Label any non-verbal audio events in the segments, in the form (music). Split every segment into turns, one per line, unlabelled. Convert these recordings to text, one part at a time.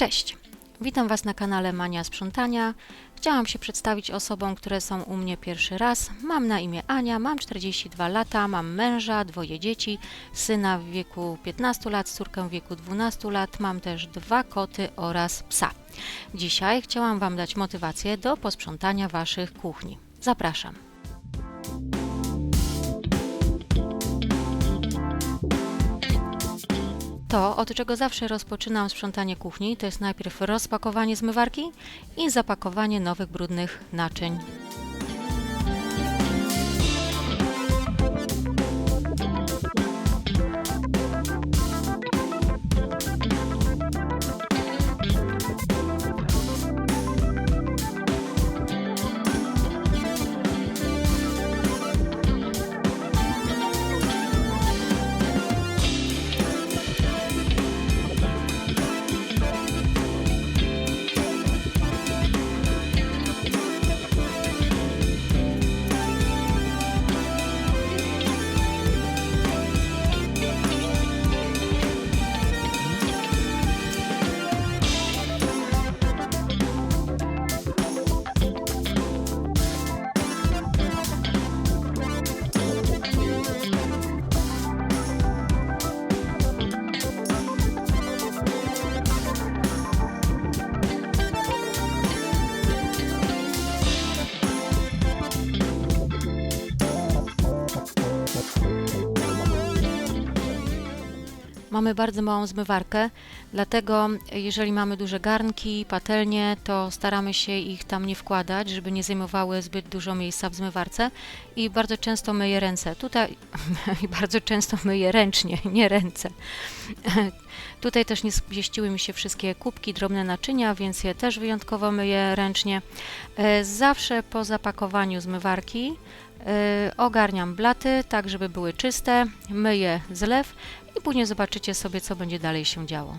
Cześć! Witam Was na kanale Mania Sprzątania. Chciałam się przedstawić osobom, które są u mnie pierwszy raz. Mam na imię Ania, mam 42 lata, mam męża, dwoje dzieci, syna w wieku 15 lat, córkę w wieku 12 lat, mam też dwa koty oraz psa. Dzisiaj chciałam Wam dać motywację do posprzątania Waszych kuchni. Zapraszam. To, od czego zawsze rozpoczynam sprzątanie kuchni, to jest najpierw rozpakowanie zmywarki i zapakowanie nowych brudnych naczyń. Mamy bardzo małą zmywarkę, dlatego jeżeli mamy duże garnki, patelnie, to staramy się ich tam nie wkładać, żeby nie zajmowały zbyt dużo miejsca w zmywarce i bardzo często myję ręce. Tutaj (laughs) i bardzo często myję ręcznie, (laughs) nie ręce. (laughs) Tutaj też nie zmieściły mi się wszystkie kubki, drobne naczynia, więc je też wyjątkowo myję ręcznie. E, Zawsze po zapakowaniu zmywarki e, ogarniam blaty, tak żeby były czyste, myję zlew i później zobaczycie sobie, co będzie dalej się działo.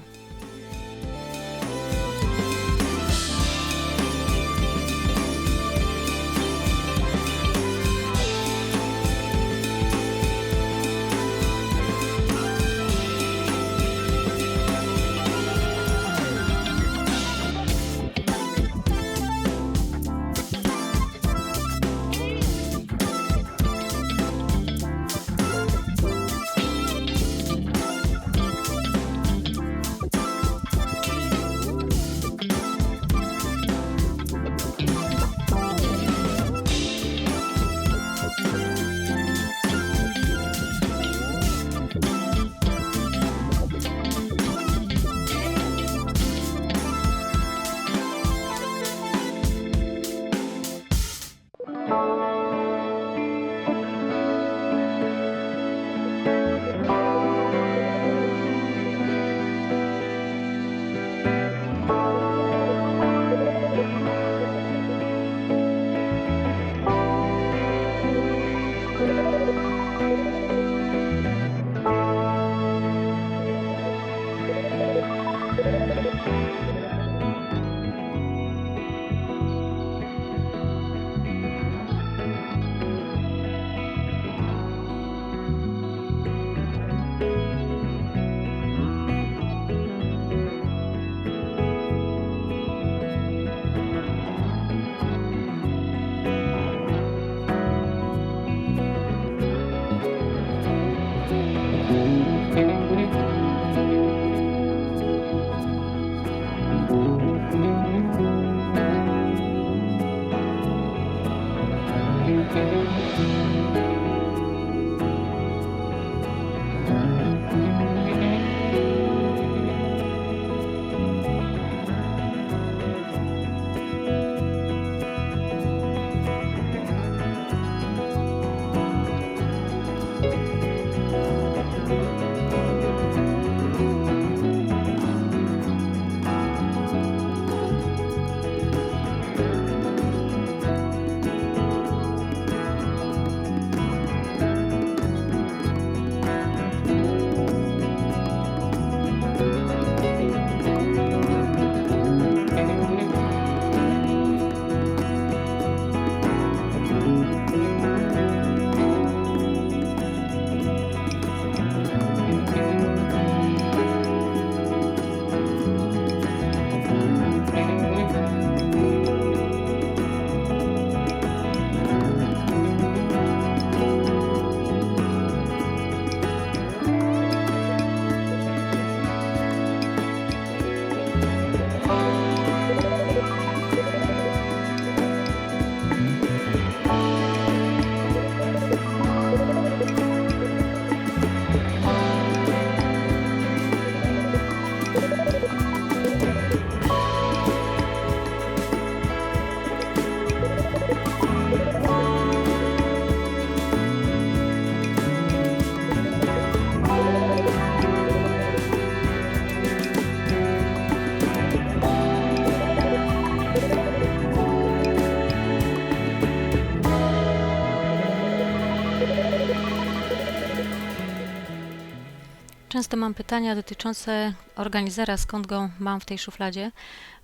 Często mam pytania dotyczące organizera, skąd go mam w tej szufladzie.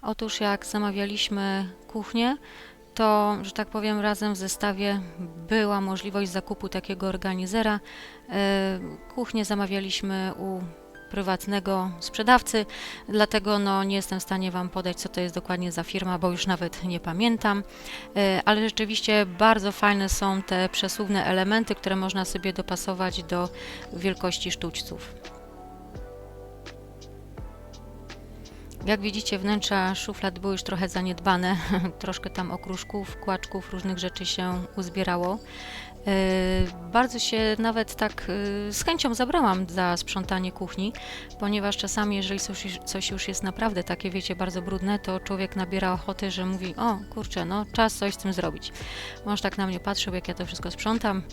Otóż jak zamawialiśmy kuchnię, to, że tak powiem, razem w zestawie była możliwość zakupu takiego organizera. E, Kuchnię zamawialiśmy u prywatnego sprzedawcy, dlatego no, nie jestem w stanie Wam podać, co to jest dokładnie za firma, bo już nawet nie pamiętam. E, Ale rzeczywiście bardzo fajne są te przesuwne elementy, które można sobie dopasować do wielkości sztućców. Jak widzicie, wnętrza szuflad były już trochę zaniedbane, (laughs) troszkę tam okruszków, kłaczków, różnych rzeczy się uzbierało. Yy, Bardzo się nawet tak yy, z chęcią zabrałam za sprzątanie kuchni, ponieważ czasami, jeżeli coś, coś już jest naprawdę takie, wiecie, bardzo brudne, to człowiek nabiera ochoty, że mówi: O kurczę, no czas coś z tym zrobić. Mąż tak na mnie patrzył, jak ja to wszystko sprzątam,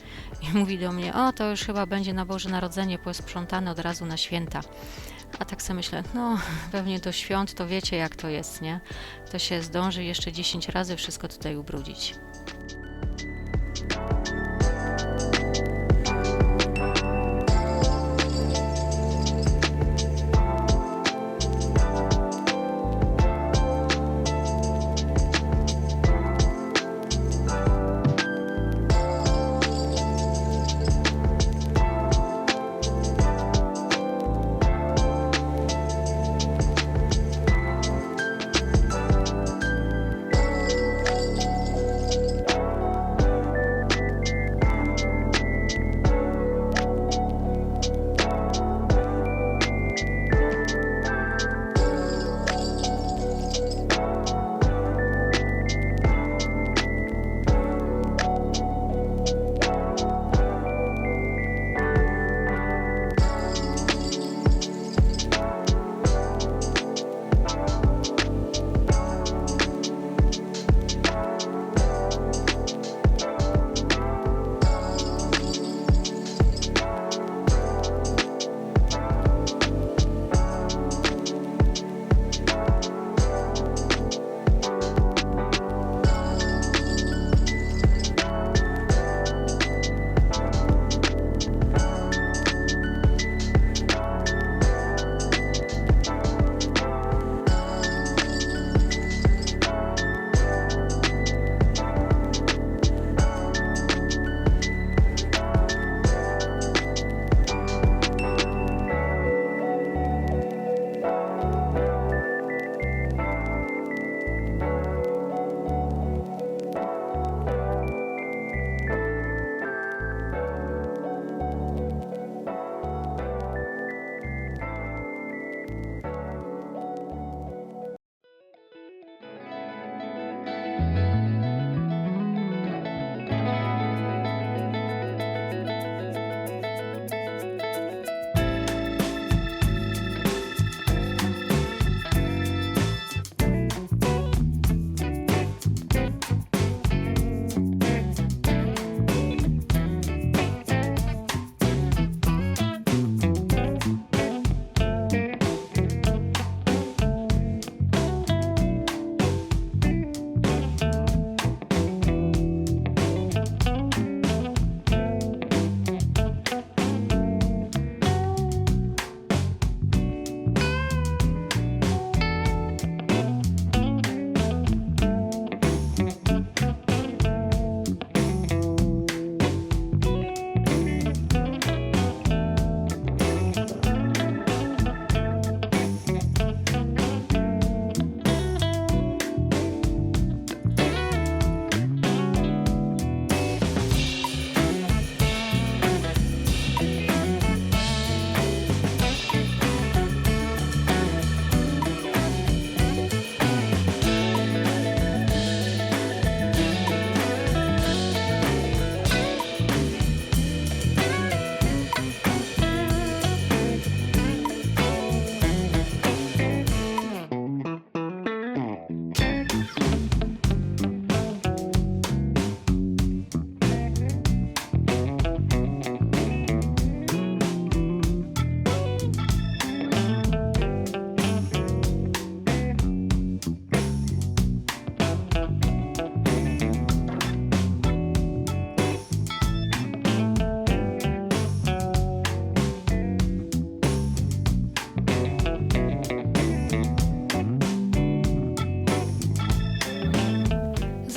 i (laughs) mówi do mnie: O, to już chyba będzie na Boże Narodzenie posprzątane od razu na święta. A tak sobie myślę, no (laughs) pewnie do świąt to wiecie jak to jest, nie? To się zdąży jeszcze 10 razy wszystko tutaj ubrudzić.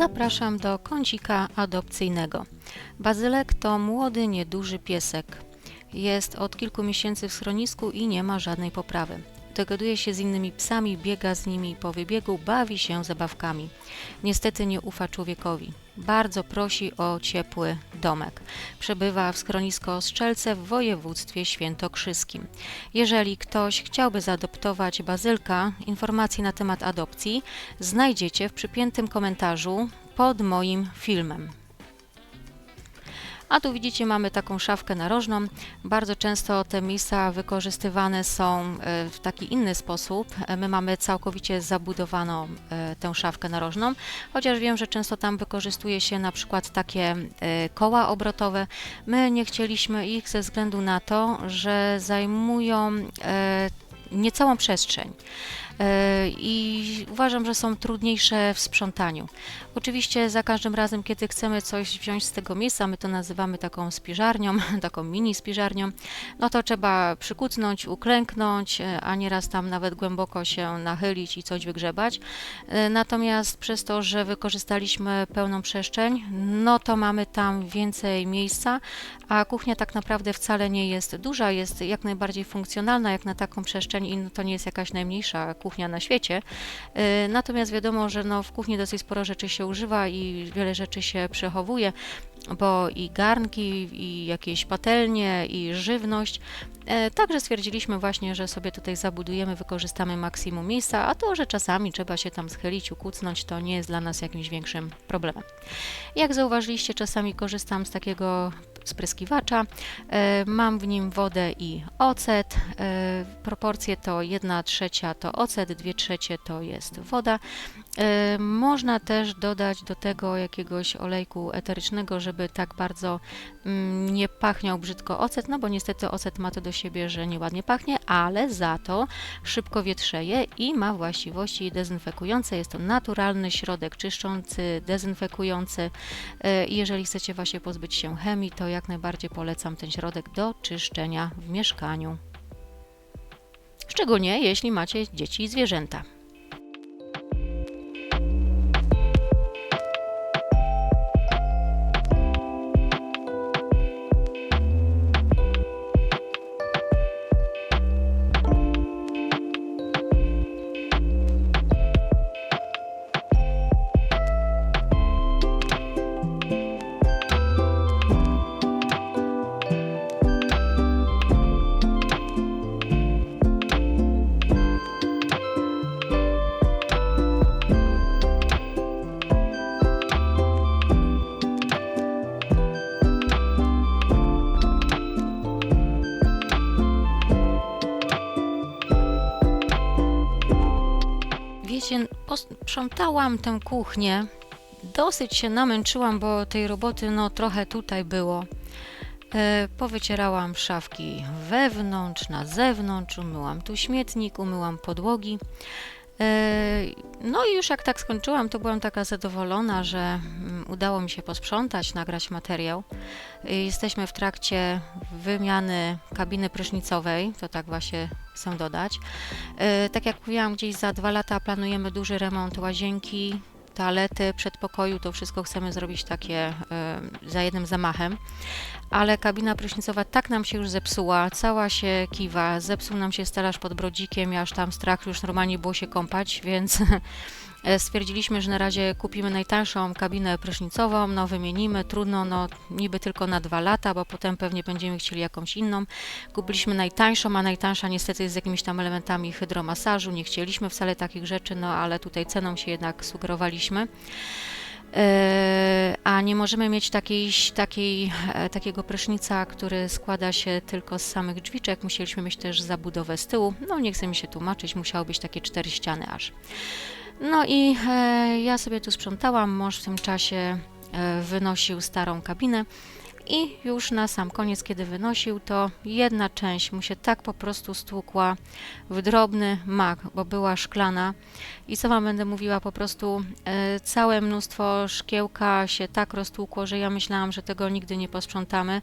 Zapraszam do kącika adopcyjnego. Bazylek to młody, nieduży piesek. Jest od kilku miesięcy w schronisku i nie ma żadnej poprawy. Dogaduje się z innymi psami, biega z nimi po wybiegu, bawi się zabawkami. Niestety nie ufa człowiekowi. Bardzo prosi o ciepły domek. Przebywa w schronisko Strzelce w województwie świętokrzyskim. Jeżeli ktoś chciałby zaadoptować bazylka, informacje na temat adopcji znajdziecie w przypiętym komentarzu pod moim filmem. A tu widzicie, mamy taką szafkę narożną. Bardzo często te miejsca wykorzystywane są e, w taki inny sposób. E, My mamy całkowicie zabudowaną e, tę szafkę narożną, chociaż wiem, że często tam wykorzystuje się na przykład takie koła obrotowe. My nie chcieliśmy ich ze względu na to, że zajmują niecałą przestrzeń. E, I uważam, że są trudniejsze w sprzątaniu. Oczywiście za każdym razem, kiedy chcemy coś wziąć z tego miejsca, my to nazywamy taką spiżarnią, (laughs) taką mini spiżarnią, no to trzeba przykucnąć, uklęknąć, e, a nieraz tam nawet głęboko się nachylić i coś wygrzebać. E, Natomiast przez to, że wykorzystaliśmy pełną przestrzeń, no to mamy tam więcej miejsca, a kuchnia tak naprawdę wcale nie jest duża, jest jak najbardziej funkcjonalna jak na taką przestrzeń i to nie jest jakaś najmniejsza kuchnia na świecie. E, Natomiast wiadomo, że no w kuchni dosyć sporo rzeczy się używa i wiele rzeczy się przechowuje, bo i garnki, i jakieś patelnie, i żywność. E, Także stwierdziliśmy właśnie, że sobie tutaj zabudujemy, wykorzystamy maksimum miejsca, a to, że czasami trzeba się tam schylić, ukucnąć, to nie jest dla nas jakimś większym problemem. Jak zauważyliście, czasami korzystam z takiego spryskiwacza. E, Mam w nim wodę i ocet. E, Proporcje to 1 trzecia to ocet, 2 trzecie to jest woda. E, Można też dodać do tego jakiegoś olejku eterycznego, żeby tak bardzo mm, nie pachniał brzydko ocet, no bo niestety ocet ma to do siebie, że nieładnie pachnie, ale za to szybko wietrzeje i ma właściwości dezynfekujące. Jest to naturalny środek czyszczący, dezynfekujący. E, Jeżeli chcecie właśnie pozbyć się chemii, to jak najbardziej polecam ten środek do czyszczenia w mieszkaniu. Szczególnie jeśli macie dzieci i zwierzęta. Posprzątałam tę kuchnię. Dosyć się namęczyłam, bo tej roboty no trochę tutaj było. E, powycierałam szafki wewnątrz, na zewnątrz, umyłam tu śmietnik, umyłam podłogi. E, No i już jak tak skończyłam, to byłam taka zadowolona, że mm, udało mi się posprzątać, nagrać materiał. E, Jesteśmy w trakcie wymiany kabiny prysznicowej, to tak właśnie chcę dodać. E, Tak jak mówiłam, gdzieś za dwa lata planujemy duży remont łazienki, toalety, przedpokoju, to wszystko chcemy zrobić takie e, za jednym zamachem. Ale kabina prysznicowa tak nam się już zepsuła, cała się kiwa, zepsuł nam się stelaż pod brodzikiem, aż tam strach już normalnie było się kąpać, więc (laughs) stwierdziliśmy, że na razie kupimy najtańszą kabinę prysznicową, no wymienimy, trudno, no niby tylko na dwa lata, bo potem pewnie będziemy chcieli jakąś inną. Kupiliśmy najtańszą, a najtańsza niestety jest z jakimiś tam elementami hydromasażu, nie chcieliśmy wcale takich rzeczy, no ale tutaj ceną się jednak sugerowaliśmy. E, A nie możemy mieć takiej, takiej, e, takiego prysznica, który składa się tylko z samych drzwiczek. Musieliśmy mieć też zabudowę z tyłu. No nie chcę mi się tłumaczyć, musiały być takie cztery ściany aż. No i e, ja sobie tu sprzątałam, mąż w tym czasie e, wynosił starą kabinę I już na sam koniec, kiedy wynosił, to jedna część mu się tak po prostu stłukła w drobny mak, bo była szklana. I co Wam będę mówiła, po prostu e, całe mnóstwo szkiełka się tak roztłukło, że ja myślałam, że tego nigdy nie posprzątamy.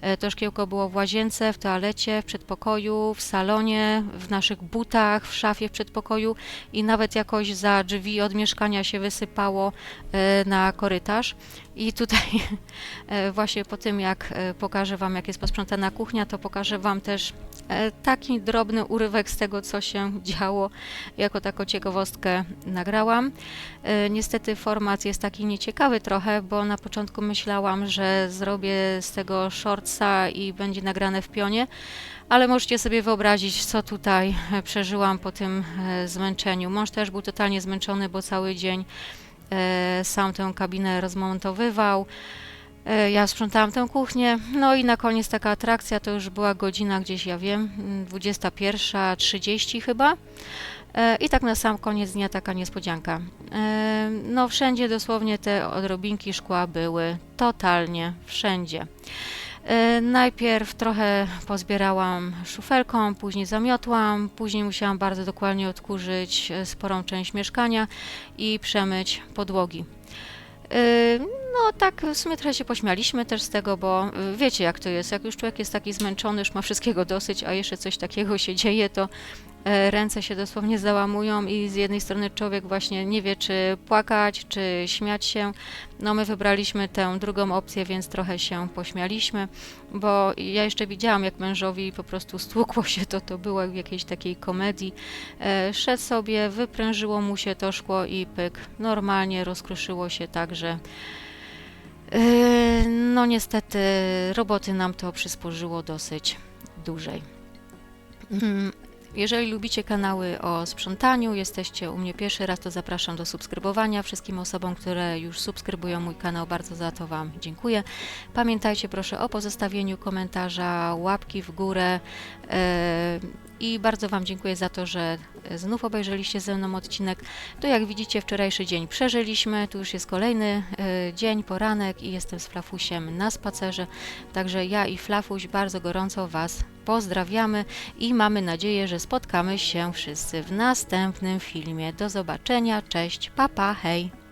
E, to szkiełko było w łazience, w toalecie, w przedpokoju, w salonie, w naszych butach, w szafie w przedpokoju i nawet jakoś za drzwi od mieszkania się wysypało e, na korytarz. I tutaj (laughs) e, właśnie po tym, jak e, pokażę Wam, jak jest posprzątana kuchnia, to pokażę Wam też e, taki drobny urywek z tego, co się (laughs) działo. Jako taką ciekawostkę nagrałam. Niestety format jest taki nieciekawy trochę, bo na początku myślałam, że zrobię z tego shortsa i będzie nagrane w pionie, ale możecie sobie wyobrazić, co tutaj przeżyłam po tym zmęczeniu. Mąż też był totalnie zmęczony, bo cały dzień sam tę kabinę rozmontowywał. E, Ja sprzątałam tę kuchnię, no i na koniec taka atrakcja to już była godzina gdzieś, ja wiem, mm, 21.30 chyba. E, I tak na sam koniec dnia taka niespodzianka. E, No wszędzie dosłownie te odrobinki szkła były, totalnie wszędzie. E, Najpierw trochę pozbierałam szufelką, później zamiotłam, później musiałam bardzo dokładnie odkurzyć e, sporą część mieszkania i przemyć podłogi. Yy, No tak, w sumie trochę się pośmialiśmy też z tego, bo wiecie jak to jest, jak już człowiek jest taki zmęczony, już ma wszystkiego dosyć, a jeszcze coś takiego się dzieje, to ręce się dosłownie załamują i z jednej strony człowiek właśnie nie wie, czy płakać, czy śmiać się. No my wybraliśmy tę drugą opcję, więc trochę się pośmialiśmy, bo ja jeszcze widziałam, jak mężowi po prostu stłukło się to, to było w jakiejś takiej komedii. E, Szedł sobie, wyprężyło mu się to szkło i pyk, normalnie rozkruszyło się tak, że Yy, No niestety roboty nam to przysporzyło dosyć dłużej. Jeżeli lubicie kanały o sprzątaniu, jesteście u mnie pierwszy raz, to zapraszam do subskrybowania. Wszystkim osobom, które już subskrybują mój kanał, bardzo za to Wam dziękuję. Pamiętajcie proszę o pozostawieniu komentarza, łapki w górę. yy, I bardzo Wam dziękuję za to, że znów obejrzeliście ze mną odcinek. To jak widzicie, wczorajszy dzień przeżyliśmy. Tu już jest kolejny y, dzień, poranek i jestem z Flafusiem na spacerze. Także ja i Flafuś bardzo gorąco Was pozdrawiamy i mamy nadzieję, że spotkamy się wszyscy w następnym filmie. Do zobaczenia, cześć, papa, hej!